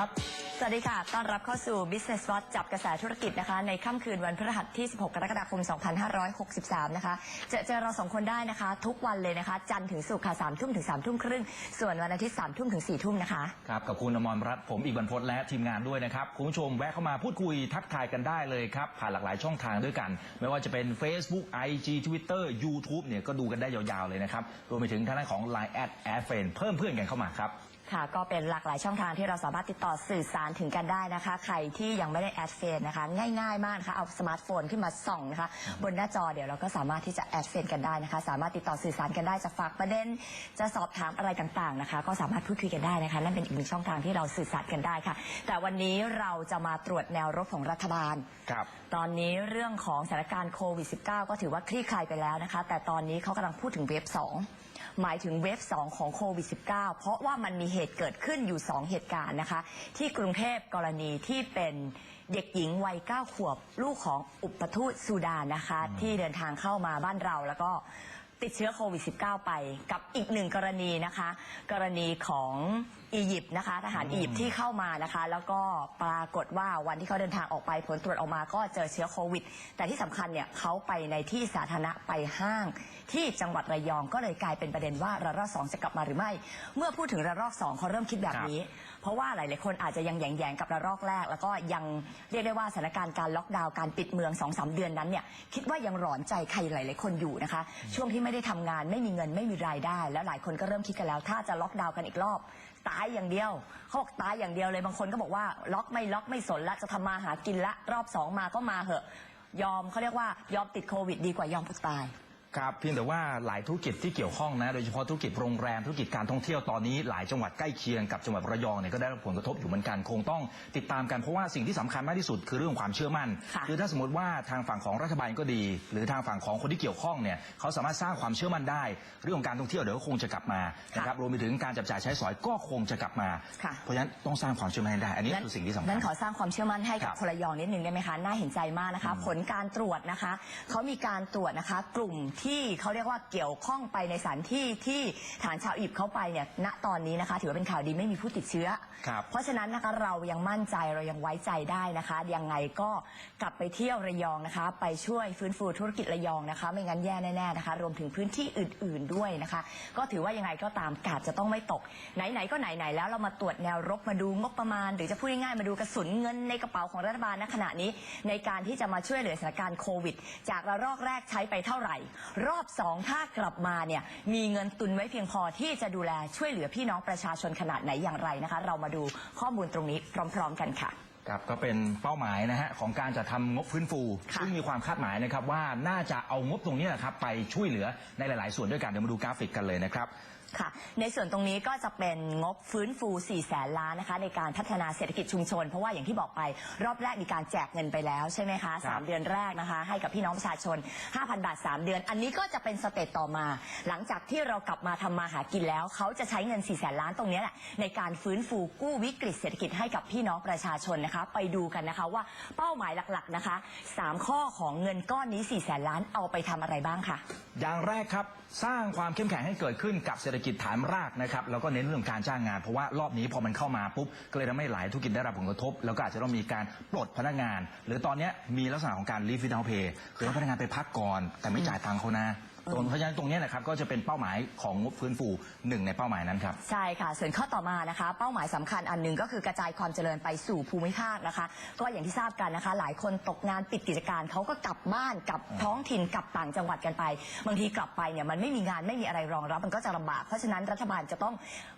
สวัสดีครับ สวัสดีค่ะ ต้อนรับเข้าสู่ Business Watch จับกระแสธุรกิจนะคะ ในค่ำคืนวันพฤหัสที่ 16 กรกฎาคม 2563 นะคะ เจอเจอเราสองคนได้นะคะ ทุกวันเลยนะคะ จันทร์ถึงศุกร์ค่ะ3ทุ่มถึง3ทุ่มครึ่ง ส่วนวันอาทิตย์3ทุ่มถึง4ทุ่มนะคะ ครับกับคุณอมรรัตน์ผมอีกบรรพตและทีมงานด้วยนะครับ คุณผู้ชมแวะเข้ามาพูดคุยทักทายกันได้เลยครับ ผ่านหลากหลายช่องทางด้วยกัน ไม่ว่าจะเป็น Facebook IG Twitter YouTube เนี่ยก็ดูกันได้ยาวๆเลยนะครับรวมไปถึงทางด้านของ Line แอดแอดเฟนเพิ่มเพื่อนกันเข้ามาครับ ค่ะ ก็เป็นหลากหลายช่องทางที่เราสามารถติดต่อสื่อสารถึงกันได้นะคะ ใครที่ยังไม่ได้แอดเฟนนะคะ ง่ายๆมากนะคะเอาสมาร์ทโฟนขึ้นมาส่องนะคะ บนหน้าจอเดี๋ยวเราก็สามารถที่จะแอดเฟนกันได้นะคะ สามารถติดต่อสื่อสารกันได้จะฝากประเด็น จะสอบถามอะไรต่างๆนะคะ ก็สามารถพูดคุยกันได้นะคะ นั่นเป็นอีกหนึ่งช่องทางที่เราสื่อสารกันได้ค่ะ แต่วันนี้เราจะมาตรวจแนวรบของรัฐบาล ครับ ตอนนี้เรื่องของสถานการณ์โควิด -19 ก็ถือว่าคลี่คลายไปแล้วนะคะ แต่ตอนนี้เขากำลังพูดถึงเวฟ2 หมายถึงเวฟ2ของโควิด -19 เพราะว่ามันมีเหตุเกิดขึ้นอยู่ 2 เหตุการณ์นะคะ ที่กรุงเทพกรณีที่เป็นเด็กหญิงวัย9ขวบ ลูกของอุปทูตซูดานนะคะ ที่เดินทางเข้ามาบ้านเราแล้วก็ติดเชื้อโควิด -19 ไปกับอีกหนึ่งกรณีนะคะ กรณีของ อียิปต์นะคะทหารอียิปต์ที่เข้ามานะคะ แล้วก็ปรากฏว่าวันที่เขาเดินทางออกไปผลตรวจออกมาก็เจอเชื้อโควิด แต่ที่สำคัญเนี่ยเขาไปในที่สาธารณะไปห้าง ที่จังหวัดระยองก็เลยกลายเป็นประเด็นว่าระลอกสองจะกลับมาหรือไม่ เมื่อพูดถึงระลอกสองเขาเริ่มคิดแบบนี้ เพราะว่าหลายๆคนอาจจะยังแยงๆกับระลอกแรก แล้วก็ยังเรียกได้ว่าสถานการณ์การล็อกดาวน์การปิดเมือง2อสเดือนนั้นเนี่ยคิดว่ายังหลอนใจใครหลาย ๆ คนอยู่นะคะ ช่วงที่ไม่ได้ทำงานไม่มีเงินไม่มีรายได้ แล้วหลายคนก็เริ่มคิดกันแล้ว ถ้าจะล็อกดาวน์กันอีกรอบ ตายอย่างเดียวเขาบอกตายอย่างเดียวเลยบางคนก็บอกว่า ล็อกไม่ล็อกไม่สนละจะทำมาหากินละ รอบสองมาก็มาเหอะ ยอมเขาเรียกว่ายอมติดโควิด ดีกว่ายอมอดตาย ครับเพียงแต่ว่าหลายธุรกิจที่เกี่ยวข้องนะ โดยเฉพาะธุรกิจโรงแรมธุรกิจการท่องเที่ยวตอนนี้หลายจังหวัดใกล้เคียงกับจังหวัดระยองเนี่ยก็ได้รับผลกระทบอยู่เหมือนกันคงต้องติดตามกันเพราะว่าสิ่งที่สำคัญมากที่สุดคือเรื่องความเชื่อมั่นค่ะอถ้าสมมติว่าทางฝั่งของรัฐบาลก็ดี หรือทางฝั่งของคนที่เกี่ยวข้องเนี่ยเขาสามารถสร้างความเชื่อมั่นได้ เรื่องของการท่องเที่ยวเดี๋ยวก็คงจะกลับมานะครับรวมไปถึงการจับจ่ายใช้สอยก็คงจะกลับมา ค่ะ เพราะฉะนั้นต้องสร้างความเชื่อมั่นให้ได้ อันนี้คือสิ่งที่สำคัญ นั้นขอสร้างความเชื่อมั่นให้กับครับคนระยองนิดนึงได้ไหมคะ น่าเห็นใจมากนะคะ ผลการตรวจนะคะ เขามีการตรวจนะคะ กลุ่มที่เขาเรียกว่าเกี่ยวข้องไปในสถานที่ที่ฐานชาวอียิปต์เข้าไปเนี่ยณตอนนี้นะคะ ถือว่าเป็นข่าวดีไม่มีผู้ติดเชื้อ ครับเพราะฉะนั้นนะคะเรายังมั่นใจเรายังไว้ใจได้นะคะ ยังไงก็กลับไปเที่ยวระยองนะคะ ไปช่วยฟื้นฟูธุรกิจระยองนะคะ ไม่งั้นแย่แน่ๆนะคะ รวมถึงพื้นที่อื่น ๆด้วยนะคะ ก็ถือว่ายังไงก็ตามกาดจะต้องไม่ตก ไหนๆก็ไหนๆแล้วเรามาตรวจแนวรบมาดูงบประมาณ หรือจะพูดง่ายๆมาดูกระสุนเงินในกระเป๋าของรัฐบาลณขณะนี้ ในการที่จะมาช่วยเหลือสถานการณ์โควิด จากระลอกแรกใช้ไปเท่าไหร่รอบสองถ้ากลับมาเนี่ยมีเงินตุนไว้เพียงพอที่จะดูแลช่วยเหลือพี่น้องประชาชนขนาดไหนอย่างไรนะคะ เรามาดูข้อมูลตรงนี้พร้อม ๆ กันค่ะ ครับก็เป็นเป้าหมายนะฮะของการจะทำงบฟื้นฟู ค่ะซึ่งมีความคาดหมายนะครับว่าน่าจะเอางบตรงนี้นะครับไปช่วยเหลือในหลาย ๆ ส่วนด้วยกันเดี๋ยวมาดูกราฟิกกันเลยนะครับ ค่ะ ในส่วนตรงนี้ก็จะเป็นงบฟื้นฟู 4 แสนล้านนะคะ ในการพัฒนาเศรษฐกิจชุมชน เพราะว่าอย่างที่บอกไปรอบแรกมีการแจกเงินไปแล้วใช่ไหมคะครัสาบมเดือนแรกนะคะ ให้กับพี่น้องประชาชน 5,000 บาท 3 เดือน อันนี้ก็จะเป็นสเตจต่อมา หลังจากที่เรากลับมาทำมาหากินแล้ว เขาจะใช้เงิน 4 แสนล้านตรงนี้แหละในการฟื้นฟูกู้วิกฤตเศรษฐกิจให้กับพี่น้องประชาชนนะคะ ไปดูกันนะคะว่าเป้าหมายหลักๆนะคะสามข้อของเงินก้อนนี้ 4 แสนล้านเอาไปทำอะไรบ้างค่ะ อย่างแรกครับ สร้างความเข้มแข็งให้เกิดขึ้นกับเศรษฐกิจฐานรากนะครับแล้วก็เน้นเรื่องการจ้างงาน เพราะว่ารอบนี้พอมันเข้ามาปุ๊บก็เลยทำให้หลายธุรกิจได้รับผลกระทบ แล้วก็อาจจะต้องมีการปลดพนักงาน หรือตอนเนี้ยมีลักษณะของการ leave without pay คือให้พนักงานไปพักก่อน แต่ไม่จ่ายตังค์เขานะ ตรงเพราะฉะนั้นตรงเนี้ยนะครับก็จะเป็นเป้าหมายของงบฟื้นฟูหนึ่งในเป้าหมายนั้นครับ ใช่ค่ะ ส่วนข้อต่อมานะคะ เป้าหมายสำคัญอันหนึ่งก็คือกระจายความเจริญไปสู่ภูมิภาคนะคะ ก็อย่างที่ทราบกันนะคะ หลายคนตกงานปิดกิจการเขาก็กลับบ้านกลับท้องถิ่นกลับต่างจังหวัดกันไป บางทีกลับไปเนี่ยมันไม่มีงานไม่มีอะไรรองรับมันก็จะลำบาก เพราะฉะนั้นรัฐบาลจะต้อง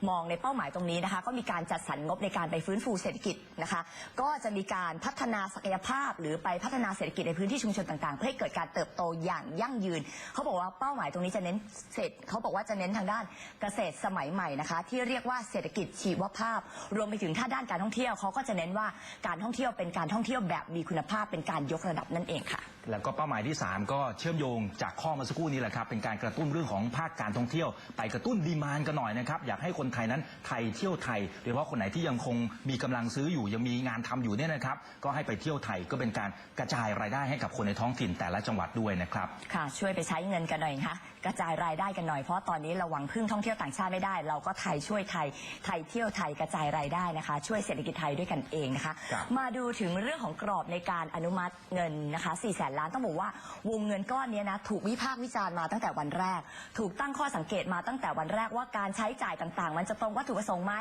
มองในเป้าหมายตรงนี้นะคะ ก็มีการจัดสรรงบในการไปฟื้นฟูเศรษฐกิจนะคะ ก็จะมีการพัฒนาศักยภาพ หรือไปพัฒนาเศรษฐกิจในพื้นที่ชุมชนต่างๆ เพื่อให้เกิดการเติบโตอย่างยั่งยืนเขาบอกว่าเป้าหมายตรงนี้จะเน้นเศรษฐเขาบอกว่าจะเน้นทางด้านเกษตรสมัยใหม่นะคะ ที่เรียกว่าเศรษฐกิจชีวภาพ รวมไปถึงถ้าด้านการท่องเที่ยวเขาก็จะเน้นว่าการท่องเที่ยวเป็นการท่องเที่ยวแบบมีคุณภาพเป็นการยกระดับนั่นเองค่ะ แล้วก็เป้าหมายที่ 3 ก็เชื่อมโยงจากข้อเมาสักครู่นี้แหละครับเป็นการกระตุ้นเรื่องของภาคการท่องเที่ยว ไปกระตุ้นดีมานกันหน่อยนะครับอยากให้คนไทยนั้นไทยเที่ยวไทยโดยเฉพาะคนไหนที่ยังคงมีกำลังซื้ออยู่ยังมีงานทำอยู่เนี่ยนะครับ ก็ให้ไปเที่ยวไทยก็เป็นการกระจายรายได้ให้กับคนในท้องถิ่นแต่ละจังหวัดด้วยนะครับค่ะ ช่วยไปใช้เงินกันหน่อยนะคะกระจายรายได้กันหน่อยเพราะตอนนี้เราหวังพึ่งท่องเที่ยวต่างชาติไม่ได้ เราก็ไทยช่วยไทยไทยเที่ยวไทยกระจายรายได้นะคะ ช่วยเศรษฐกิจไทยด้วยกันเองนะคะครับมาดูถึงเรื่องของกรอบในการอนุมัติเงินนะคะ4แสนล้านต้องบอกว่าวงเงินก้อนนี้นะถูกวิพากษ์วิจารณ์มาตั้งแต่วันแรก ถูกตั้งข้อสังเกตมาตั้งแต่วันแรกว่าการใช้จ่ายต่างๆ มันจะตรงวัตถุประสงค์ไหม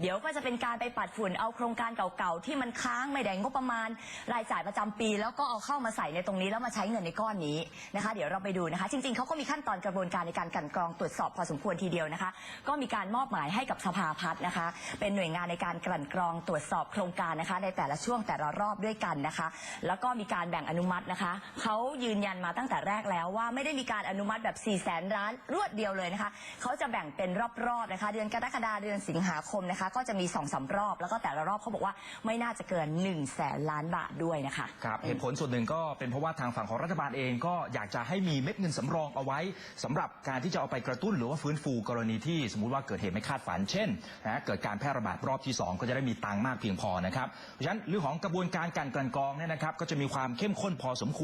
เดี๋ยวก็จะเป็นการไปปัดฝุ่นเอาโครงการเก่าๆที่มันค้างไม่ได้งบประมาณ รายจ่ายประจำปี แล้วก็เอาเข้ามาใส่ในตรงนี้แล้วมาใช้เงินในก้อนนี้นะคะ เดี๋ยวเราไปดูนะคะ จริงๆเขาก็มีขั้นตอนกระบวนการในการกลันกรองตรวจสอบพอสมควรทีเดียวนะคะ ก็มีการมอบหมายให้กับสภาพัฒน์นะคะ เป็นหน่วยงานในการกลั่นกรองตรวจสอบโครงการนะคะ ในแต่ละช่วงแต่ละรอบด้วยกันนะคะ แล้วก็มีการแบ่งอนุมัตินะคะเขายืนยันมาตั้งแต่แรกแล้วว่าไม่ได้มีการอนุมัติแบบ4ี่แสนล้านรวดเดียวเลยนะคะเขาจะแบ่งเป็นรอบๆนะคะ เดือนกรกฎาเดือนสิงหาคมนะคะ ก็จะมี2อสารอบ แล้วก็แต่ละรอบเขาบอกว่าไม่น่าจะเกิน1นึ่งแสนล้านบาทด้วยนะคะครับเหตุผลส่วนหนึ่งก็เป็นเพราะว่าทางฝั่งของรัฐบาลเองก็อยากจะให้มีเม็ดเงินสำรองเอาไว้สำหรับการที่จะเอาไปกระตุ้นหรือว่าฟื้นฟูกรณีที่สมมุติว่าเกิดเหตุไม่คาดฝันเช่นนะเกิดการแพร่ระบาดรอบที่ 2 ก็จะได้มีตังค์มากเพียงพอนะครับเพราะฉะนั้นเรื่องของกระบวนการการกลั่นกรองเนี่ยนะครับก็จะมีความเข้มข้นพอสมควร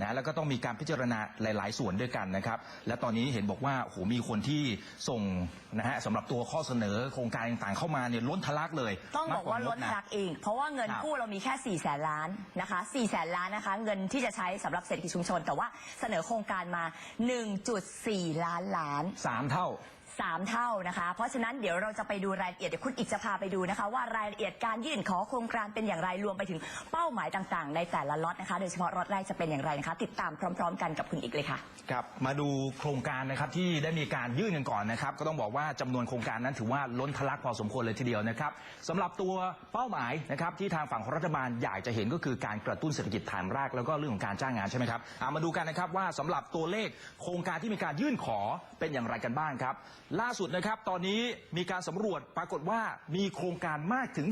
นะแล้วก็ต้องมีการพิจารณาหลาย ๆ ส่วนด้วยกันนะครับและตอนนี้เห็นบอกว่าโอ้โหมีคนที่ส่งนะฮะสำหรับตัวข้อเสนอโครงการต่างๆเข้ามาเนี่ยล้นทะลักเลยต้องบอกว่าลดมกกงบนะรักเองเพราะว่าเงินครับกู้เรามีแค่4ี่แสนล้านนะคะ4ี่แสนล้านนะคะ เงินที่จะใช้สำหรับเศรษฐกิจชุมชน แต่ว่าเสนอโครงการมา 1.4 ล้านล้านสามเท่า สามเท่านะคะ เพราะฉะนั้นเดี๋ยวเราจะไปดูรายละเอียดเดี๋ยวคุณอีกจะพาไปดูนะคะ ว่ารายละเอียดการยื่นขอโครงการเป็นอย่างไรรวมไปถึงเป้าหมายต่างๆ ในแต่ละล็อตนะคะ โดยเฉพาะล็อตแรกจะเป็นอย่างไรนะคะ ติดตามพร้อม ๆ กันกับคุณอีกเลยค่ะ ครับมาดูโครงการนะครับที่ได้มีการยื่นกันก่อนนะครับ ก็ต้องบอกว่าจำนวนโครงการนั้นถือว่าล้นทะลักพอสมควรเลยทีเดียวนะครับสำหรับตัวเป้าหมายนะครับที่ทางฝั่งของรัฐบาลอยากจะเห็นก็คือการกระตุ้นเศรษฐกิจฐานรากแล้วก็เรื่องของการจ้างงานใช่ไหมครับอ่ามาดูกันนะครับว่าสำหรับตัวเลขโครงการที่มีการยื่นขอเป็นอย่างไรกันบ้างครับล่าสุดนะครับ ตอนนี้มีการสำรวจปรากฏว่ามีโครงการมากถึง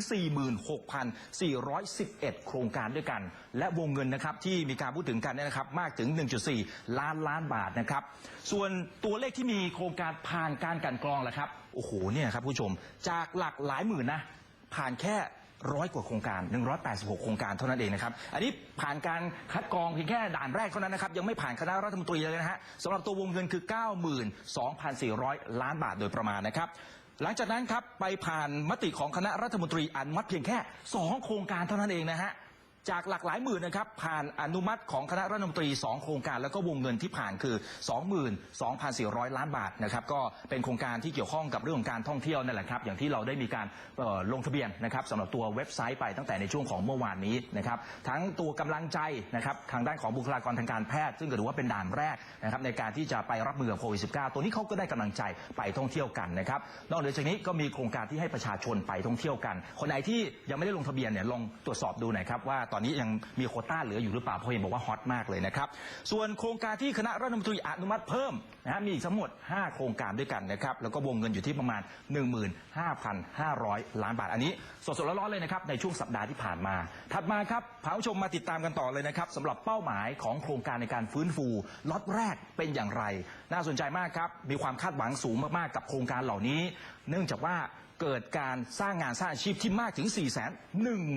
46,411 โครงการด้วยกัน และวงเงินนะครับที่มีการพูดถึงกันเนี่ยนะครับมากถึง 1.4 ล้านล้านบาทนะครับ ส่วนตัวเลขที่มีโครงการผ่านการกันกรองแหละครับ โอ้โหเนี่ยครับผู้ชมจากหลักหลายหมื่นนะผ่านแค่ ร้อยกว่าโครงการ 186 โครงการเท่านั้นเองนะครับ อันนี้ผ่านการคัดกรองเพียงแค่ด่านแรกเท่านั้นนะครับ ยังไม่ผ่านคณะรัฐมนตรีเลยนะฮะสำหรับตัววงเงินคือ 92,400 ล้านบาทโดยประมาณนะครับหลังจากนั้นครับไปผ่านมติของคณะรัฐมนตรีอนุมัติเพียงแค่ 2 โครงการเท่านั้นเองนะฮะ จากหลักหลายหมื่นนะครับผ่านอนุมัติของคณะรัฐมนตรี 2 โครงการแล้วก็วงเงินที่ผ่านคือ 22,400 ล้านบาทนะครับก็เป็นโครงการที่เกี่ยวข้องกับเรื่องของการท่องเที่ยวนั่นแหละครับอย่างที่เราได้มีการลงทะเบียนนะครับสำหรับตัวเว็บไซต์ไปตั้งแต่ในช่วงของเมื่อวานนี้นะครับทั้งตัวกำลังใจนะครับทางด้านของบุคลากรทางการแพทย์ ซึ่งก็ถือว่าเป็นด่านแรกนะครับในการที่จะไปรับมือกับโควิด -19 ตัวนี้เขาก็ได้กำลังใจไปท่องเที่ยวกันนะครับนอกเหนือจากนี้ก็มีโครงการที่ให้ประชาชนไปท่องเที่ยวกัน คนไหนที่ยังไม่ได้ลงทะเบียนเนี่ยลองตรวจสอบดูหน่อยครับว่าตอนนี้ยังมีโควต้าเหลืออยู่หรือเปล่าเพราะเห็นบอกว่าฮอตมากเลยนะครับส่วนโครงการที่คณะรัฐมนตรีอนุมัติเพิ่มนะฮะมีอีกทั้งหมด 5 โครงการด้วยกันนะครับแล้วก็วงเงินอยู่ที่ประมาณ 15,500 ล้านบาทอันนี้สดๆร้อนๆเลยนะครับในช่วงสัปดาห์ที่ผ่านมา ถัดมาครับพาผู้ชมมาติดตามกันต่อเลยนะครับสำหรับเป้าหมายของโครงการในการฟื้นฟูล็อตแรกเป็นอย่างไร น่าสนใจมากครับมีความคาดหวังสูงมากๆกับโครงการเหล่านี้ เนื่องจากว่า เกิดการสร้างงานสร้างอาชีพที่มากถึง 4 1 0 0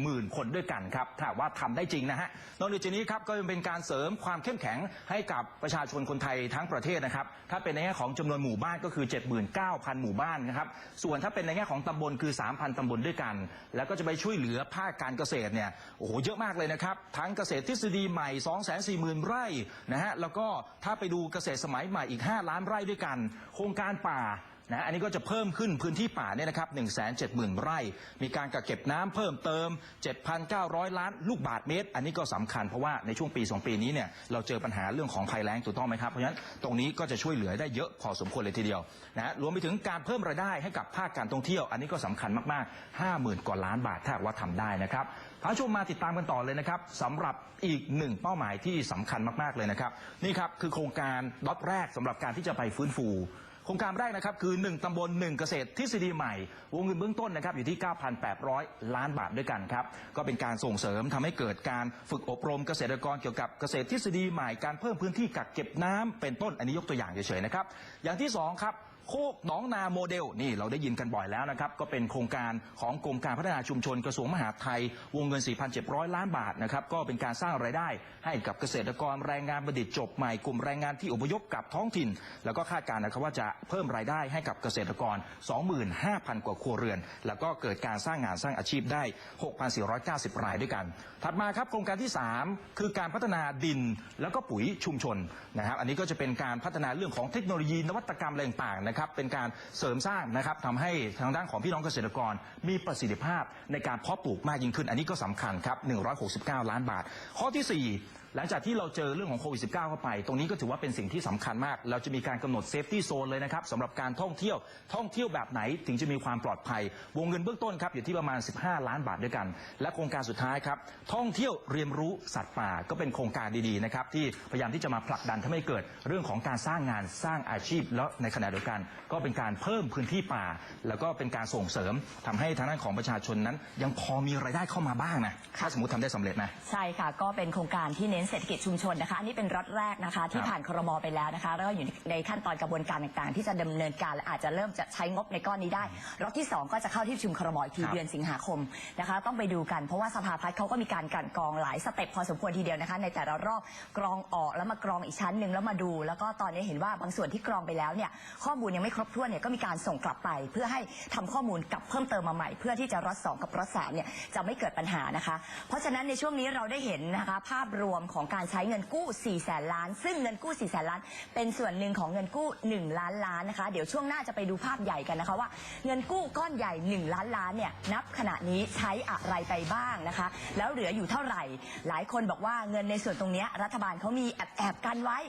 0 0 คนด้วยกันครับถ้าว่าทำได้จริงนะฮะนอกจากนี้ครับก็ยังเป็นการเสริมความเข้มแข็งให้กับประชาชนคนไทยทั้งประเทศนะครับ ถ้าเป็นในแง่ของจำนวนหมู่บ้านก็คือ 79,000 หมู่บ้านนะครับ ส่วนถ้าเป็นในแง่ของตำบลคือ 3,000ตำบลด้วยกัน แล้วก็จะไปช่วยเหลือภาคการเกษตรเนี่ยโอ้โหเยอะมากเลยนะครับ ทั้งเกษตรทฤษฎีใหม่ 240,000 ไร่นะฮะแล้วก็ถ้าไปดูเกษตรสมัยใหม่อีก 5 ล้านไร่ด้วยกัน โครงการป่า นะอันนี้ก็จะเพิ่มขึ้นพื้นที่ป่าเนี่ยนะครับ 170,000 ไร่ มีการกักเก็บน้ำเพิ่มเติม 7,900 ล้านลูกบาทเมตร อันนี้ก็สำคัญเพราะว่าในช่วงปี 2 ปีนี้เนี่ยเราเจอปัญหาเรื่องของภัยแล้งถูกต้องไหมครับเพราะฉะนั้นตรงนี้ก็จะช่วยเหลือได้เยอะพอสมควรเลยทีเดียวนะรวมไปถึงการเพิ่มรายได้ให้กับภาคการท่องเที่ยว อันนี้ก็สำคัญมากๆ 50,000กว่าล้านบาทถ้าหากว่าทำได้นะครับพาชมมาติดตามกันต่อเลยนะครับสำหรับอีกหนึ่งเป้าหมายที่สำคัญมากๆเลยนะครับนี่ครับคือโครงการล็อตแรกสำหรับการที่จะไปฟื้นฟู ครงการแรกนะครับคือ 1 ตำบล 1 เกษตรทฤษฎีใหม่ วงเงินเบื้องต้นนะครับอยู่ที่ 9,800 ล้านบาทด้วยกันครับ ก็เป็นการส่งเสริมทำให้เกิดการฝึกอบรมเกษตรกรเกี่ยวกับเกษตรทฤษฎีใหม่ การเพิ่มพื้นที่กักเก็บน้ำเป็นต้น อันนี้ยกตัวอย่างเฉยๆนะครับ อย่างที่2ครับ โคกหนองนาโมเดลนี่เราได้ยินกันบ่อยแล้วนะครับ ก็เป็นโครงการของกรมการพัฒนาชุมชนกระทรวงมหาดไทย วงเงิน 4,700 ล้านบาทนะครับก็เป็นการสร้างรายได้ ให้กับเกษตรกรแรงงานบัณฑิตจบใหม่กลุ่มแรงงานที่อพยพกลับท้องถิ่น แล้วก็คาดการณ์นะครับว่าจะเพิ่มรายได้ให้กับเกษตรกร 25,000 กว่าครัวเรือน แล้วก็เกิดการสร้างงานสร้างอาชีพได้ 6,490 รายด้วยกัน ถัดมาครับโครงการที่ 3 คือการพัฒนาดินแล้วก็ปุ๋ยชุมชนนะครับอันนี้ก็จะเป็นการพัฒนาเรื่องของเทคโนโลยีนวัตกรรมอะไรต่างๆนะครับเป็นการเสริมสร้างนะครับทำให้ทางด้านของพี่น้องเกษตรกร มีประสิทธิภาพในการเพาะปลูกมากยิ่งขึ้น อันนี้ก็สำคัญครับ 169 ล้านบาท ข้อทีสี่4 หลังจากที่เราเจอเรื่องของโควิด -19 เข้าไป ตรงนี้ก็ถือว่าเป็นสิ่งที่สำคัญมาก เราจะมีการกำหนดเซฟตี้โซนเลยนะครับสำหรับการท่องเที่ยว ท่องเที่ยวแบบไหนถึงจะมีความปลอดภัย วงเงินเบื้องต้นครับอยู่ที่ประมาณ 15 ล้านบาทด้วยกัน และโครงการสุดท้ายครับ ท่องเที่ยวเรียนรู้สัตว์ป่าก็เป็นโครงการดีๆนะครับที่พยายามที่จะมาผลักดันทำให้เกิดเรื่องของการสร้างงานสร้างอาชีพ แล้วในขณะเดียวกัน ก็เป็นการเพิ่มพื้นที่ป่า แล้วก็เป็นการส่งเสริมทำให้ทางด้านของประชาชนนั้น ยังพอมีรายได้เข้ามาบ้างนะถ้าสมมติทำได้สำเร็จนะใช่ค่ะก็เป็นโครงการที่เนนเศรษฐกิจชุมชนนะคะอันนี้เป็นรัฐแรกนะคะ ที่ครับผ่านครมไปแล้วนะคะ แล้วก็อยู่ในขั้นตอนกระบวนการต่างๆ ที่จะดำเนินการและอาจจะเริ่มจะใช้งบในก้อนนี้ได้รอบที่ 2 ก็จะเข้าที่ประชุมครมอีกทีครับเดือนสิงหาคมนะคะ ต้องไปดูกันเพราะว่าสภาพัฒน์เขาก็มีการกลั่นกรองหลายสเต็ปพอสมควรทีเดียวนะคะ ในแต่ละรอบกรองออกแล้วมากรองอีกชั้นหนึ่งแล้วมาดู แล้วก็ตอนนี้เห็นว่าบางส่วนที่กรองไปแล้วเนี่ยข้อมูลยังไม่ครบถ้วนเนี่ยก็มีการส่งกลับไป เพื่อให้ทำข้อมูลกลับเพิ่มเติมมาใหม่ เพื่อที่จะรอดสองกับรอดสามเนี่ยจะไม่เกิดปัญหานะคะ เพราะฉะนั้นในช่วงนี้เราได้เห็นนะคะภาพรวมของการใช้เงินกู้ 4 แสนล้าน ซึ่งเงินกู้ 4 แสนล้าน เป็นส่วนหนึ่งของเงินกู้ 1 ล้านล้านนะคะ เดี๋ยวช่วงหน้าจะไปดูภาพใหญ่กันนะคะว่า เงินกู้ก้อนใหญ่ 1 ล้านล้านเนี่ยนับขณะนี้ใช้อะไรไปบ้างนะคะ แล้วเหลืออยู่เท่าไหร่ หลายคนบอกว่าเงินในส่วนตรงนี้รัฐบาลเขามีแอบแอบกันไว้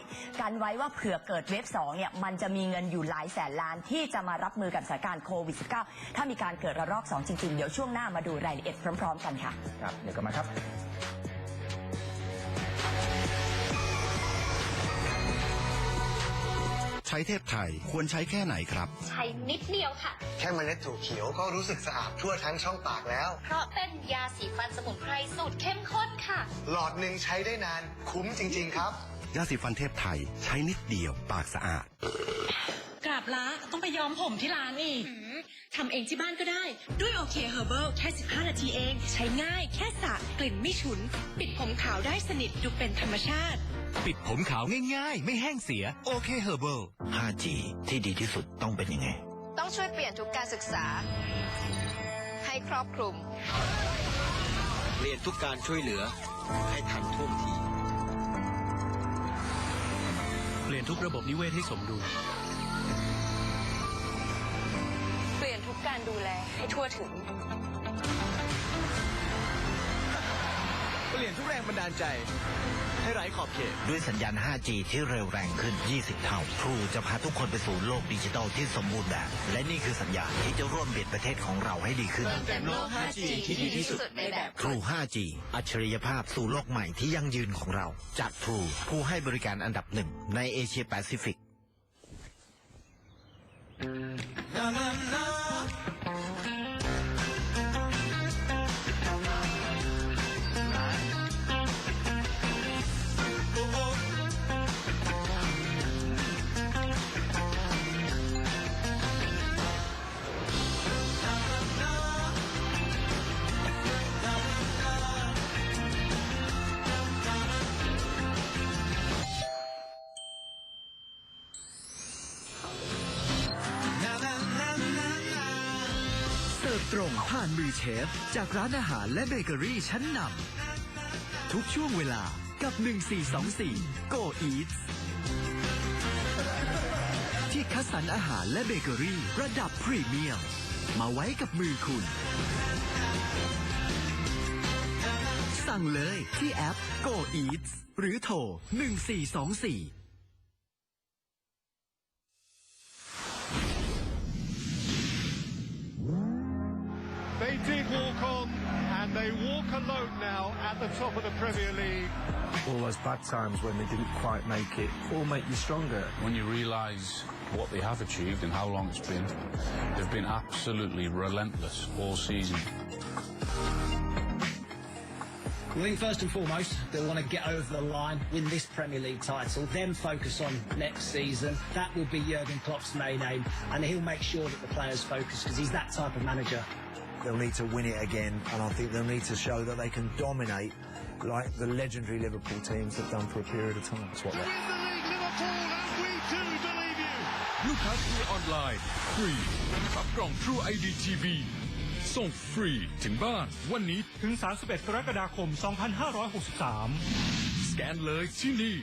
กันไว้ว่าเผื่อเกิดเว็บ2เนี่ยมันจะมีเงินอยู่หลายแสนล้านที่จะมารับมือกับสถานการณ์โควิด -19 ถ้ามีการเกิดระลอก 2 จริง ๆ เดี๋ยวช่วงหน้ามาดูรายละเอียดพร้อม ๆ กันค่ะ ครับ เดี๋ยวกลับมาครับ ใช้เทพไทยควรใช้แค่ไหนครับ ใช้นิดเดียวค่ะ แค่เมล็ดถั่วเขียวก็รู้สึกสะอาดทั่วทั้งช่องปากแล้ว เพราะเป็นยาสีฟันสมุนไพรสูตรเข้มข้นค่ะ หลอดหนึ่งใช้ได้นานคุ้มจริง ๆ ครับ ยาสีฟันเทพไทยใช้นิดเดียวปากสะอาด กราบละต้องไปย้อมผมที่ร้านอีกทำเองที่บ้านก็ได้ ด้วยโอเคเฮอร์เบิลแค่ 15 นาทีเอง ใช้ง่ายแค่สระกลิ่นไม่ฉุน ปิดผมขาวได้สนิทดูเป็นธรรมชาติ ปิดผมขาวง่ายๆ ไม่แห้งเสียโอเคเฮอร์เบิล 5G ที่ดีที่สุดต้องเป็นยังไง ต้องช่วยเปลี่ยนทุกการศึกษา ให้ครอบคลุม เรียนทุกการช่วยเหลือ ให้ทันท่วงทีเปลี่ยนทุกระบบนิเวศให้สมดุล ดูแลให้ทั่วถึง เปลี่ยนทุกแรงบันดาลใจ ให้ไร้ขอบเขต ด้วยสัญญาณ 5G ที่เร็วแรงขึ้น 20 เท่า True จะพาทุกคนไปสู่โลกดิจิทัลที่สมบูรณ์แบบ และนี่คือสัญญาณที่จะร่วมเปลี่ยนประเทศของเราให้ดีขึ้นโลก 5G ที่ดีที่สุดในแบบ True 5G อัจฉริยภาพสู่โลกใหม่ที่ยั่งยืนของเรา จาก True ผู้ให้บริการอันดับหนึ่งในเอเชียแปซิฟิกเมือเชฟ จากร้านอาหารและเบเกอรี่ชั้นนำทุกช่วงเวลากับ 1424 Go Eats ที่คัดสรรอาหารและเบเกอรี่ระดับพรีเมียม มาไว้กับมือคุณ สั่งเลยที่แอป Go Eats หรือโทร 1424 They did walk on, and they walk alone now at the top of the Premier League. all those bad times when they didn't quite make it all make you stronger. when you realise what they have achieved and how long it's been. They've been absolutely relentless all season. I think first and foremost, they'll want to get over the line, win this Premier League title, then focus on next season. That will be Jurgen Klopp's main aim, and he'll make sure that the players focus because he's that type of manager. They'll need to win it again, and I think they'll need to show that they can dominate like the legendary Liverpool teams have done for a period of time. That's what they ลูกค้า True ออนไลน์ฟรีรับกล่อง True ID TV ส่งฟรีถึงบ้านวันนี้ถึง 31 กรกฎาคม 2563 สแกนเลยที่นี่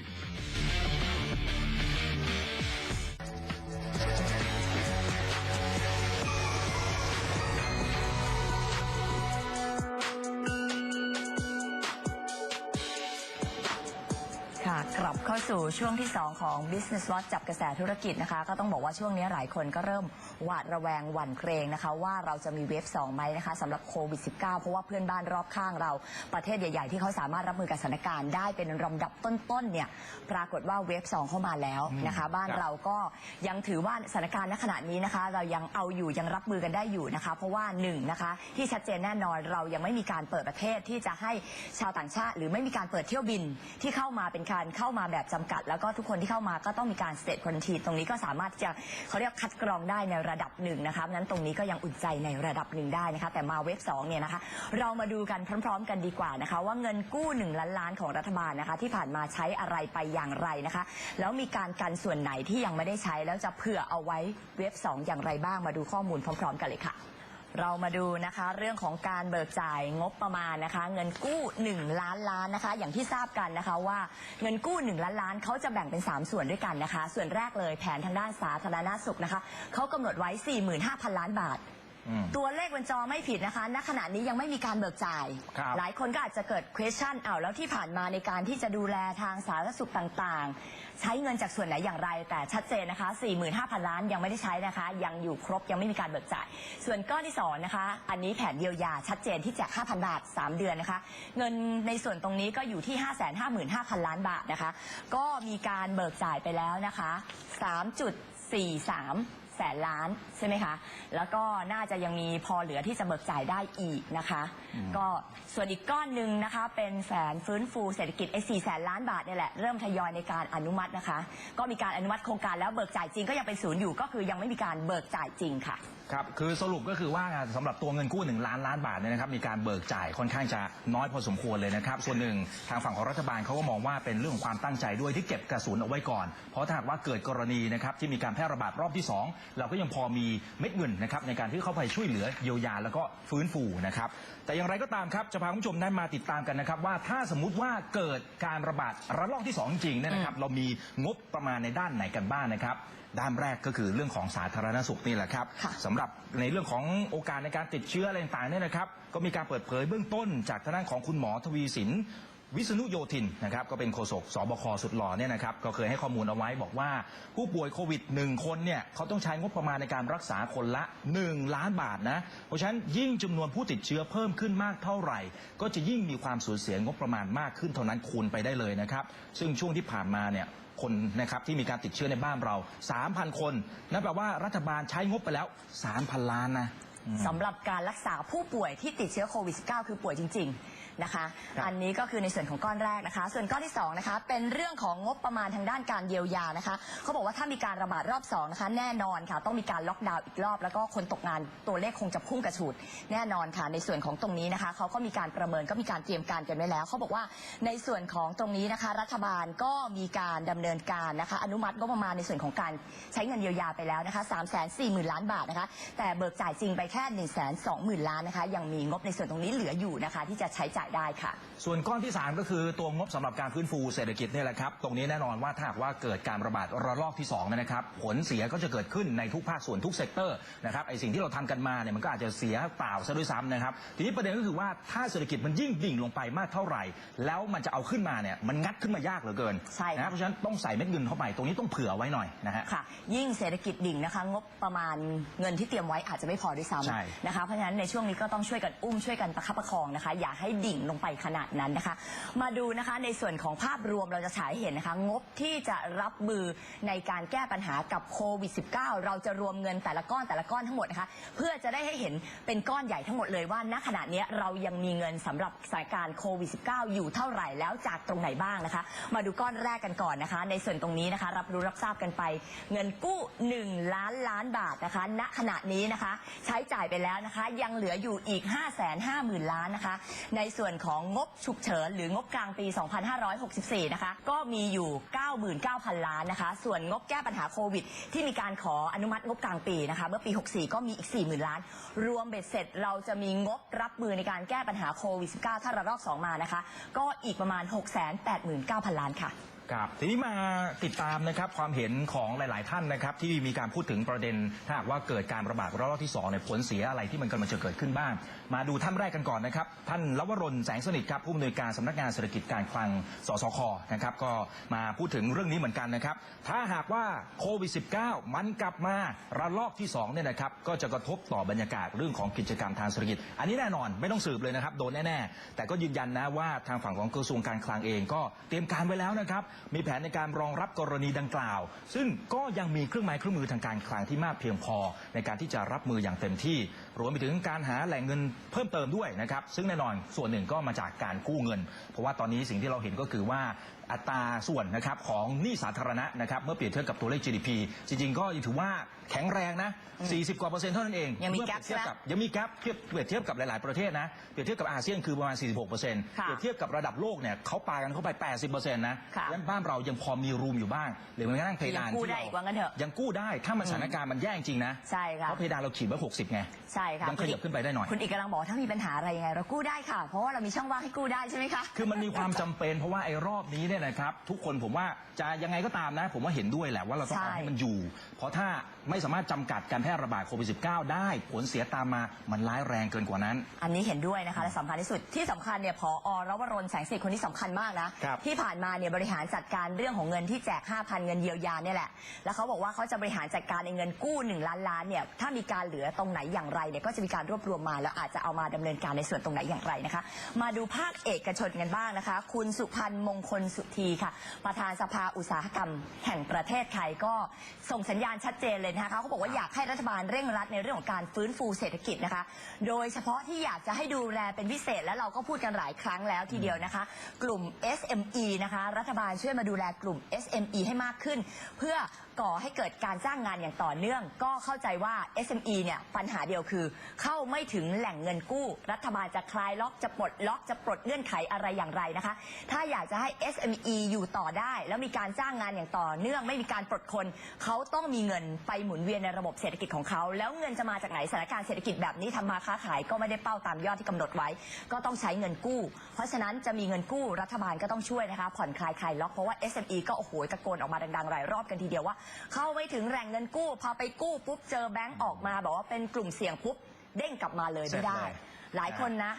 สู่ช่วงที่ 2 ของ Business Watch จับกระแสธุรกิจนะคะ ก็ต้องบอกว่าช่วงนี้หลายคนก็เริ่มหวาดระแวงหวั่นเกรงนะคะ ว่าเราจะมีเวฟ2ไหมนะคะสำหรับโควิด -19 เพราะว่าเพื่อนบ้านรอบข้างเราประเทศใหญ่ ๆ ที่เขาสามารถรับมือกับสถานการณ์ได้เป็นลำดับต้นๆเนี่ยปรากฏว่าเวฟ2เข้ามาแล้วนะคะ บ้านครับเราก็ยังถือว่าสถานการณ์ณขณะนี้นะคะ เรายังเอาอยู่ยังรับมือกันได้อยู่นะคะ เพราะว่าหนึ่งนะคะที่ชัดเจนแน่นอนเรายังไม่มีการเปิดประเทศที่จะให้ชาวต่างชาติ หรือไม่มีการเปิดเที่ยวบินที่เข้ามาเป็นการเข้ามาแบบจำกัด แล้วก็ทุกคนที่เข้ามาก็ต้องมีการสเตทคอนทีตรงนี้ก็สามารถที่จะเขาเรียกคัดกรองได้ในระดับหนึ่งนะคะเพราะฉะนั้นตรงนี้ก็ยังอุ่นใจในระดับหนึ่งได้นะคะ แต่มาเว็บ2เนี่ยนะคะเรามาดูกันพร้อม ๆ กันดีกว่านะคะ ว่าเงินกู้ 1 ล้านล้านของรัฐบาลนะคะ ที่ผ่านมาใช้อะไรไปอย่างไรนะคะ แล้วมีการกันส่วนไหนที่ยังไม่ได้ใช้แล้วจะเผื่อเอาไว้เว็บ 2 อย่างไรบ้างมาดูข้อมูลพร้อม ๆ กันเลยค่ะ เรามาดูนะคะเรื่องของการเบิกจ่ายงบประมาณนะคะ เงินกู้ 1 ล้านล้านนะคะ อย่างที่ทราบกันนะคะว่าเงินกู้ 1 ล้านล้านเขาจะแบ่งเป็น 3 ส่วนด้วยกันนะคะ ส่วนแรกเลยแผนทางด้านสาธารณสุขนะคะเขากำหนดไว้ 45,000 ล้านบาท อืมตัวเลขบนจอไม่ผิดนะคะ ณขณะนี้ยังไม่มีการเบิกจ่าย ครับ หลายคนก็อาจจะเกิด question อ้าวแล้วที่ผ่านมาในการที่จะดูแลทางสาธารณสุขต่างๆ ใช้เงินจากส่วนไหนอย่างไร แต่ชัดเจนนะคะ 45,000 ล้านยังไม่ได้ใช้นะคะ ยังอยู่ครบยังไม่มีการเบิกจ่าย ส่วนก้อนที่สองนะคะ อันนี้แผนเยียวยาชัดเจนที่แจก 5,000 บาท 3 เดือนนะคะ เงินในส่วนตรงนี้ก็อยู่ที่ 555,000 ล้านบาทนะคะ ก็มีการเบิกจ่ายไปแล้วนะคะ 3.43 แสนล้านใช่ไหมคะ แล้วก็น่าจะยังมีพอเหลือที่จะเบิกจ่ายได้อีกนะคะ ก็ส่วนอีกก้อนหนึ่งนะคะ เป็นแผนฟื้นฟูเศรษฐกิจไอ้สี่แสนล้านบาทเนี่ยแหละเริ่มทยอยในการอนุมัตินะคะ ก็มีการอนุมัติโครงการแล้วเบิกจ่ายจริงก็ยังเป็นศูนย์อยู่ก็คือยังไม่มีการเบิกจ่ายจริงค่ะ ครับ คือสรุปก็คือว่าสำหรับตัวเงินกู้ 1 ล้านล้านบาทเนี่ยนะครับมีการเบิกจ่ายค่อนข้างจะน้อยพอสมควรเลยนะครับ ส่วนหนึ่งทางฝั่งของรัฐบาลเขาก็มองว่าเป็นเรื่องของความตั้งใจด้วยที่เก็บกระสุนเอาไว้ก่อน เพราะถ้าหากว่าเกิดกรณีนะครับที่มีการแพร่ระบาดรอบที่ 2 เราก็ยังพอมีเม็ดเงินนะครับในการที่เข้าไปช่วยเหลือเยียวยาแล้วก็ฟื้นฟูนะครับ แต่อย่างไรก็ตามครับจะพาคุณผู้ชมนั้นมาติดตามกันนะครับว่าถ้าสมมุติว่าเกิดการระบาดระลอกที่สองจริงๆเนี่ยนะครับเรามีงบประมาณในด้านไหนกันบ้างนะครับ ด้านแรกก็คือเรื่องของสาธารณสุขนี่แหละครับค่ะสำหรับในเรื่องของโอกาสในการติดเชื้ออะไรต่างๆเนี่ยนะครับ ก็มีการเปิดเผยเบื้องต้นจากทางด้านของคุณหมอทวีสิน วิษณุโยธินนะครับก็เป็นโฆษกสบคสุดหล่อเนี่ยนะครับก็เคยให้ข้อมูลเอาไว้บอกว่า ผู้ป่วยโควิดหนึ่งคนเนี่ยเขาต้องใช้งบประมาณในการรักษาคนละ 1 ล้านบาทนะเพราะฉะนั้นยิ่งจำนวนผู้ติดเชื้อเพิ่มขึ้นมากเท่าไหร่ ก็จะยิ่งมีความสูญเสียงบประมาณมากขึ้นเท่านั้นคูณไปได้เลยนะครับซึ่งช่วงที่ผ่านมาเนี่ยคนนะครับที่มีการติดเชื้อในบ้านเรา 3,000 คนนั่นแปลว่ารัฐบาลใช้งบไปแล้ว 3,000 ล้านนะสำหรับการรักษาผู้ป่วยที่ติดเชื้อโควิด -19 คือป่วยจริง ๆ นะคะ ครับ อันนี้ก็คือในส่วนของก้อนแรกนะคะ ส่วนก้อนที่สองนะคะ เป็นเรื่องของงบประมาณทางด้านการเยียวยานะคะเขาบอกว่าถ้ามีการระบาดรอบสองนะคะ แน่นอนค่ะ ต้องมีการล็อกดาวน์อีกรอบ แล้วก็คนตกงานตัวเลขคงจะพุ่งกระฉูดแน่นอนค่ะ ในส่วนของตรงนี้นะคะเขาก็มีการประเมินก็มีการเตรียมการกันไว้แล้วเขาบอกว่าในส่วนของตรงนี้นะคะ รัฐบาลก็มีการดำเนินการนะคะ อนุมัติงบประมาณในส่วนของการใช้เงินเยียวยาไปแล้วนะคะ 3 4 0 0 0 0 ล้านบาทนะคะ แต่เบิกจ่ายจริงไปแค่ 1 2 0 0 0 0 ล้านนะคะ ยังมีงบในส่วนตรงนี้เหลืออยู่นะคะ ที่จะใช้จ่ายได้ค่ะ ส่วนก้อนที่ 3 ก็คือตัวงบสำหรับการฟื้นฟูเศรษฐกิจเนี่ยแหละครับ ตรงนี้แน่นอนว่าถ้าหากว่าเกิดการระบาดระลอกที่2เนี่ยนะครับ ผลเสียก็จะเกิดขึ้นในทุกภาคส่วนทุกเซกเตอร์นะครับ ไอสิ่งที่เราทำกันมาเนี่ยมันก็อาจจะเสียเปล่าซะด้วยซ้ำนะครับ ทีนี้ประเด็นก็คือว่าถ้าเศรษฐกิจมันยิ่งดิ่งลงไปมากเท่าไหร่ แล้วมันจะเอาขึ้นมาเนี่ยมันงัดขึ้นมายากเหลือเกินใช่ค่ะนะเพราะฉะนั้นต้องใส่เม็ดเงินเข้าไปตรงนี้ต้องเผื่อไว้หน่อยนะฮะค่ะ ยิ่งเศรษฐกิจดิ่งนะคะ งบประมาณเงินที่เตรียมไว้อาจจะไม่พอด้วยซ้ใช่ำนะคะเพราะฉะนั้นในช่วงนี้ก็ต้องช่วยกันอุ้มช่วยกันประคับประคองนะคะอย่าให้ดิ่งดิ่งลงไปขนาดนั้นนะคะ มาดูนะคะในส่วนของภาพรวมเราจะฉายเห็นนะคะ งบที่จะรับมือในการแก้ปัญหากับโควิด -19 เราจะรวมเงินแต่ละก้อนแต่ละก้อนทั้งหมดนะคะเพื่อจะได้ให้เห็นเป็นก้อนใหญ่ทั้งหมดเลยว่าณขณะนี้เรายังมีเงินสำหรับสถานการณ์โควิด -19 อยู่เท่าไหร่แล้วจากตรงไหนบ้างนะคะ มาดูก้อนแรกกันก่อนนะคะ ในส่วนตรงนี้นะคะ รับรู้รับทราบกันไป เงินกู้ 1 ล้านล้านบาทนะคะ ณขณะนี้นะคะ ใช้จ่ายไปแล้วนะคะ ยังเหลืออยู่อีก 5 5 0 0 0 0 ล้านนะคะ ในส่วนนของงบฉุกเฉินหรืองบกลางปี 2564 นะคะ ก็มีอยู่ 99,000 ล้านนะคะ ส่วนงบแก้ปัญหาโควิด ที่มีการขออนุมัติงบกลางปีนะคะ เมื่อปี 64 ก็มีอีก 40,000 ล้าน รวมเบ็ดเสร็จเราจะมีงบรับมือในการแก้ปัญหาโควิด 19 ถ้าระลอก 2 มานะคะ ก็อีกประมาณ 689,000 ล้านค่ะ ครับทีนี้มาติดตามนะครับความเห็นของหลาย ๆ ท่านนะครับ ที่มีการพูดถึงประเด็นถ้าหากว่าเกิดการระบาดระลอกที่2เนี่ยผลเสียอะไรที่มันกำลังจะเกิดขึ้นบ้าง มาดูท่านแรกกันก่อนนะครับ ท่านลวรนแสงสนิทครับผู้อำนวยการสำนักงานเศรษฐกิจการคลังสสคนะครับก็มาพูดถึงเรื่องนี้เหมือนกันนะครับ ถ้าหากว่าโควิด -19 มันกลับมาระลอกที่2เนี่ยนะครับก็จะกระทบต่อบรรยากาศเรื่องของกิจกรรมทางเศรษฐกิจ อันนี้แน่นอนไม่ต้องสืบเลยนะครับโดนแน่ ๆ แต่ก็ยืนยันนะว่าทางฝั่งของกระทรวงการคลังเองก็เตรียมการไว้แล้วนะครับมีแผนในการรองรับกรณีดังกล่าว ซึ่งก็ยังมีเครื่องไม้เครื่องมือทางการคลังที่มากเพียงพอ ในการที่จะรับมืออย่างเต็มที่ รวมไปถึงการหาแหล่งเงินเพิ่มเติมด้วยนะครับ ซึ่งแน่นอนส่วนหนึ่งก็มาจากการกู้เงิน เพราะว่าตอนนี้สิ่งที่เราเห็นก็คือว่าอัตราส่วนนะครับของหนี้สาธารณะนะครับเมื่อเปรียบเทียบกับตัวเลข GDP จริงๆ ก็ถือว่า แข็งแรงนะ 40 กว่าเปอร์เซ็นต์เท่านั้นเองยังมีเอ gap เปรียบเทียบใช่ไหมกับยังมีแกลบเทียบเปรียบเทียบกับหลาย ๆ ประเทศนะเปรียบเทียบกับอาเซียนคือประมาณ 46เปอร์เซ็นต์ค่ะเปรียบเทียบกับระดับโลกเนี่ยเขาปากันเข้าไป 80เปอร์เซ็นต์นะค่ะดังนั้นบ้านเรายังพอมีรูมอยู่บ้างหรือแม้กระทั่งเพดานยังกู้ที่ได้เราอีกว่างั้นเถอะ ยังกู้ได้ถ้ามันสถานการณ์มันแย่จริงนะใช่ค่ะ เพราะเพดานเราขีดไว้60ไง ใช่ค่ะยังขยับขึ้นไปได้หน่อย คุณอีกกำลังบอกว่าถ้ามีปัญหาอะไรยังไงเรากู้ได้ค่ะ เพราะว่าเรามีช่องว่างให้กู้ได้ใช่ไหมคะ คือมันมีความจำเป็นเพราะว่าไอ้รอบนี้เนี่ยนะครับ ทุกคนผมว่าจะยังไงก็ตามนะ ผมว่าเห็นด้วยแหละว่าเราต้องเอาใช่ให้มันอยู่ เพราะถ้า ไม่สามารถจำกัดการแพร่ระบาดโควิด -19 ได้ผลเสียตามมามันร้ายแรงเกินกว่านั้น อันนี้เห็นด้วยนะคะและสำคัญที่สุดที่สำคัญเนี่ยพอรวรนแสงสิทธิ์คนที่สำคัญมากนะครับที่ผ่านมาเนี่ยบริหารจัดการเรื่องของเงินที่แจก 5,000 เงินเยียวยาเนี่ยแหละแล้วเขาบอกว่าเขาจะบริหารจัดการในเงินกู้ 1 ล้านล้านเนี่ยถ้ามีการเหลือตรงไหนอย่างไรเนี่ยก็จะมีการรวบรวมมา แล้วอาจจะเอามาดำเนินการในส่วนตรงไหนอย่างไรนะคะ มาดูภาคเอกชนกันบ้างนะคะ คุณสุพันธ์มงคลสุธีค่ะ ประธานสภาอุตสาหกรรมแห่งประเทศไทยก็ส่งสัญญาณชัดเจนเลยนะคะเขาบอกว่าอยากให้รัฐบาลเร่งรัดในเรื่องของการฟื้นฟูเศรษฐกิจนะคะ โดยเฉพาะที่อยากจะให้ดูแลเป็นพิเศษและเราก็พูดกันหลายครั้งแล้วทีเดียวนะคะ กลุ่ม SME นะคะ รัฐบาลช่วยมาดูแลกลุ่ม SME ให้มากขึ้น เพื่อก่อให้เกิดการจ้างงานอย่างต่อเนื่อง ก็เข้าใจว่า SME เนี่ยปัญหาเดียวคือ เข้าไม่ถึงแหล่งเงินกู้ รัฐบาลจะคลายล็อกจะปลดล็อกจะปลดเงื่อนไขอะไรอย่างไรนะคะ ถ้าอยากจะให้ SME อยู่ต่อได้ แล้วมีการจ้างงานอย่างต่อเนื่อง ไม่มีการปลดคนเขาต้องมีเงินไปหมุนเวียนในระบบเศรษฐกิจของเขา แล้วเงินจะมาจากไหนสถานการณ์เศรษฐกิจแบบนี้ทำมาค้าขายก็ไม่ได้เป้าตามยอดที่กำหนดไว้ ก็ต้องใช้เงินกู้ เพราะฉะนั้นจะมีเงินกู้รัฐบาลก็ต้องช่วยนะคะ ผ่อนคลายคลายล็อกเพราะว่า SME ก็โอ้โหตะโกนออกมาดังๆหลายรอบกันทีเดียวว่า เข้าไม่ถึงแหล่งเงินกู้พอไปกู้ปุ๊บเจอแบงก์ออกมาบอกว่าเป็นกลุ่มเสี่ยงปุ๊บเด้งกลับมาเลยไม่ได้เสร็จเลยหลายคนนะ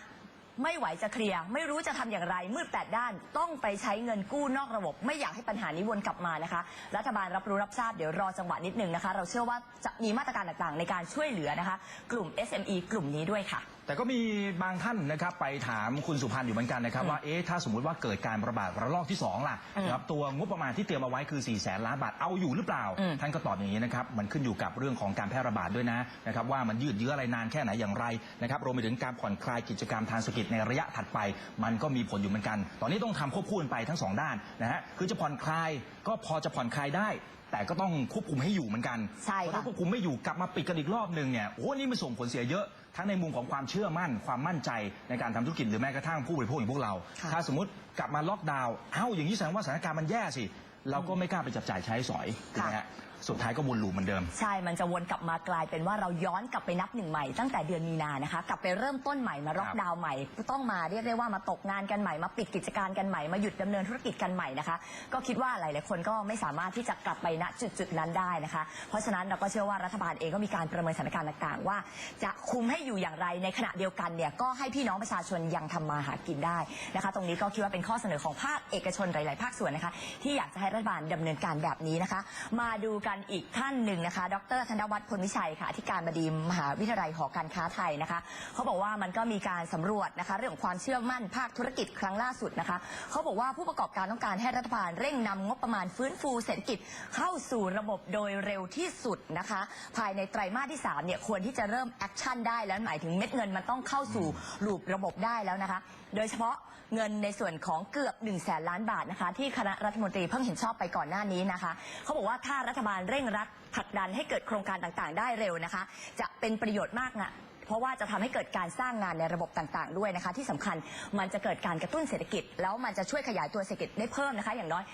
ไม่ไหวจะเคลียร์ไม่รู้จะทำอย่างไรมืดแปดด้านต้องไปใช้เงินกู้นอกระบบ ไม่อยากให้ปัญหานี้วนกลับมานะคะ รัฐบาลรับรู้รับทราบเดี๋ยวรอจังหวะนิดนึงนะคะ เราเชื่อว่าจะมีมาตรการต่างๆ ในการช่วยเหลือนะคะ กลุ่ม SME กลุ่มนี้ด้วยค่ะ แต่ก็มีบางท่านนะครับไปถามคุณสุพันธ์อยู่เหมือนกันนะครับว่าเอ๊ะถ้าสมมุติว่าเกิดการระบาดระลอกที่2ล่ะอืมนะครับตัวงบประมาณที่เตรียมเอาไว้คือ4แสนล้านบาทเอาอยู่หรือเปล่าอืมท่านก็ตอบอย่างนี้นะครับมันขึ้นอยู่กับเรื่องของการแพร่ระบาดด้วยนะนะครับว่ามันยืดเยื้ออะไรนานแค่ไหนอย่างไรนะครับรวมไปถึงการผ่อนคลายกิจกรรมทางเศรษฐกิจในระยะถัดไป มันก็มีผลอยู่เหมือนกัน ตอนนี้ต้องทำควบคู่กันไปทั้งสองด้านนะฮะคือจะผ่อนคลายก็พอจะผ่อนคลายได้แต่ก็ต้องควบคุมให้อยู่เหมือนกัน ใช่เพราะค่ะถ้าควบคุมไม่อยู่กลับมาปิดกันอีกรอบหนึ่งเนี่ย โอ้โหนี่มันส่งผลเสียเยอะ ทั้งในมุมของความเชื่อมั่น ความมั่นใจในการทำธุรกิจหรือแม้กระทั่งผู้บริโภคอย่างพวกเรา ค่ะ ถ้าสมมติกลับมาล็อกดาวน์เอ้าอย่างนี้แสดงว่าสถานการณ์มันแย่สิ เราก็ไม่กล้าไปจับจ่ายใช้สอยถูกไหมฮะ สุดท้ายก็วนลูปเหมือนเดิม ใช่ มันจะวนกลับมากลายเป็นว่าเราย้อนกลับไปนับหนึ่งใหม่ตั้งแต่เดือนมีนานะคะ กลับไปเริ่มต้นใหม่มาล็อกดาวน์ใหม่ ต้องมาเรียกได้ว่ามาตกงานกันใหม่มาปิดกิจการกันใหม่มาหยุดดำเนินธุรกิจกันใหม่นะคะ ก็คิดว่าหลาย ๆ คนก็ไม่สามารถที่จะกลับไปณจุดๆนั้นได้นะคะ เพราะฉะนั้นเราก็เชื่อว่ารัฐบาลเองก็มีการประเมินสถานการณ์ต่าง ๆ ว่า จะคุมให้อยู่อย่างไรในขณะเดียวกันเนี่ยก็ให้พี่น้องประชาชนยังทำมาหากินได้นะคะ ตรงนี้ก็คิดว่าเป็นข้อเสนอของภาคเอกชนหลาย ๆ ภาคส่วนนะคะ ที่อยากจะให้ให้รัฐบาลดำเนินการแบบนี้นะคะ มาดูกันอีกท่านหนึ่งนะคะ ดรธนวัฒน์พลวิชัยค่ะอธิการบดีมหาวิทยาลัยหอการค้าไทยนะคะเขาบอกว่ามันก็มีการสำรวจนะคะ เรื่องความเชื่อมั่นภาคธุรกิจครั้งล่าสุดนะคะเขาบอกว่าผู้ประกอบการต้องการให้รัฐบาลเร่งนำงบประมาณฟื้นฟูเศรษฐกิจเข้าสู่ระบบโดยเร็วที่สุดนะคะ ภายในไตรมาสที่3เนี่ยควรที่จะเริ่มแอคชั่นได้แล้วหมายถึงเม็ดเงินมันต้องเข้าสู่รูประบบได้แล้วนะคะ โดยเฉพาะ เงินในส่วนของเกือบ1นึ่งแสนล้านบาทนะคะที่คณะรัฐมนตรีเพิ่งเห็นชอบไปก่อนหน้านี้นะคะเขาบอกว่าถ้ารัฐบาลเร่งรัดผลักดันให้เกิดโครงการต่างๆ ได้เร็วนะคะ จะเป็นประโยชน์มากนะ เพราะว่าจะทำให้เกิดการสร้างงานในระบบต่างๆ ด้วยนะคะ ที่สำคัญมันจะเกิดการกระตุ้นเศรษฐกิจ แล้วมันจะช่วยขยายตัวเศรษฐกิจได้เพิ่มนะคะ อย่างน้อย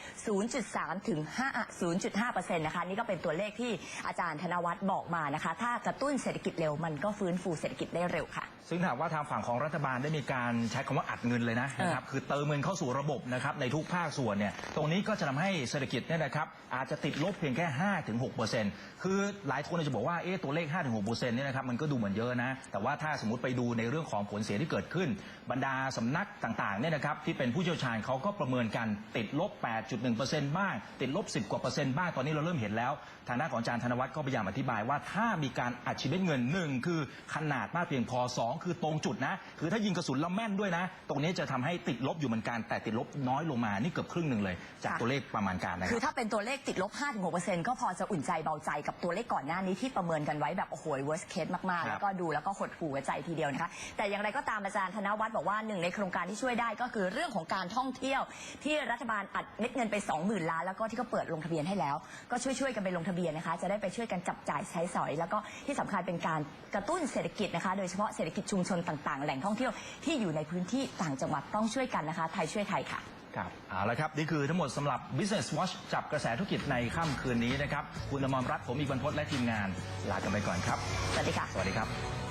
0.3 ถึง5 0.5%นะคะนี่ก็เป็นตัวเลขที่อาจารย์ธนวัฒน์บอกมานะคะ ถ้ากระตุ้นเศรษฐกิจเร็วมันก็ฟื้นฟูเศรษฐกิจได้เร็วค่ะ ซึ่งถามว่าทางฝั่งของรัฐบาลได้มีการใช้คำว่าอัดเงินเลยนะนะครับคือเติมเงินเข้าสู่ระบบนะครับในทุกภาคส่วนเนี่ยตรงนี้ก็จะทำให้เศรษฐกิจเนี่ยนะครับอาจจะติดลบเพียงแค่5ถึง6%คือหลายคนจะบอกว่าเอ๊ะตัวเลข5-6%เนี่ยนะครับมันก็ดูเหมือนเยอะนะแต่ว่าถ้าสมมติไปดูในเรื่องของผลเสียที่เกิดขึ้น บรรดาสำนักต่างๆเนี่ยนะครับที่เป็นผู้เชี่ยวชาญเขาก็ประเมินกันติดลบ 8.1%บ้าง ติดลบ 10 กว่าเปอร์เซ็นต์บ้าง ตอนนี้เราเริ่มเห็นแล้ว ทางด้านของอาจารย์ธนวัฒน์ก็พยายามอธิบายว่าถ้ามีการอัดฉีดเม็ดเงินหนึ่งคือขนาดมากเพียงพอสองคือตรงจุดนะ คือถ้ายิงกระสุนแล้วแม่นด้วยนะ ตรงนี้จะทำให้ติดลบอยู่เหมือนกัน แต่ติดลบน้อยลงมา นี่เกือบครึ่งหนึ่งเลย จากค่ะตัวเลขประมาณการนะคคือรับถ้าเป็นตัวเลขติดลบ 5-6%ก็พอจะอุ่นใจเบาใจกับตัวเลขก่อนหน้านี้ที่ประเมินกันไว้แบบโอ้โห worst case มากๆครับแล้วก็ดูแล้วก็หดหู่หัวใจทีเดียวนะคะ แต่อย่างไรก็ตามอาจารย์ธนวัฒน์บอกว่าหนึ่งในโครงการที่ช่วยได้ก็คือเรื่องของการท่องเที่ยว ที่รัฐบาลอัดเม็ดเงินไป 20,000 ล้านแล้วก็ที่เขาเปิดลงทะเบียนให้แล้ว ก็ช่วยๆกันไปลงทะเบียนนะคะ จะได้ไปช่วยกันจับจ่ายใช้สอย แล้วก็ที่สำคัญเป็นการกระตุ้นเศรษฐกิจนะคะ โดยเฉพาะเศรษฐกิจชุมชนต่างๆ แหล่งท่องเที่ยวที่อยู่ในพื้นที่ต่างจังหวัดต้องช่วยกันนะคะ ไทยช่วยไทยค่ะครับเอาละครับ นี่คือทั้งหมดสำหรับ Business Watch จับกระแสธุรกิจในค่ำคืนนี้นะครับ คุณอมรรัตน์ผมอีกบรรพตและทีมงาน ลากันไปก่อนครับ สวัสดีค่ะ สวัสดีครับ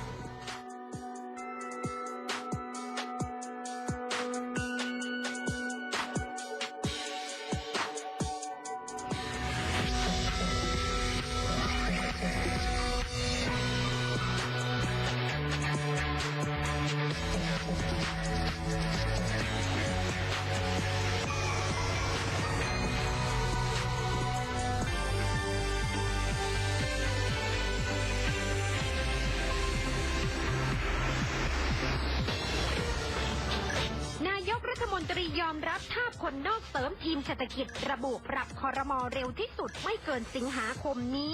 ทีมเศรษฐกิจระบุปรับคอรมอเร็วที่สุดไม่เกินสิงหาคมนี้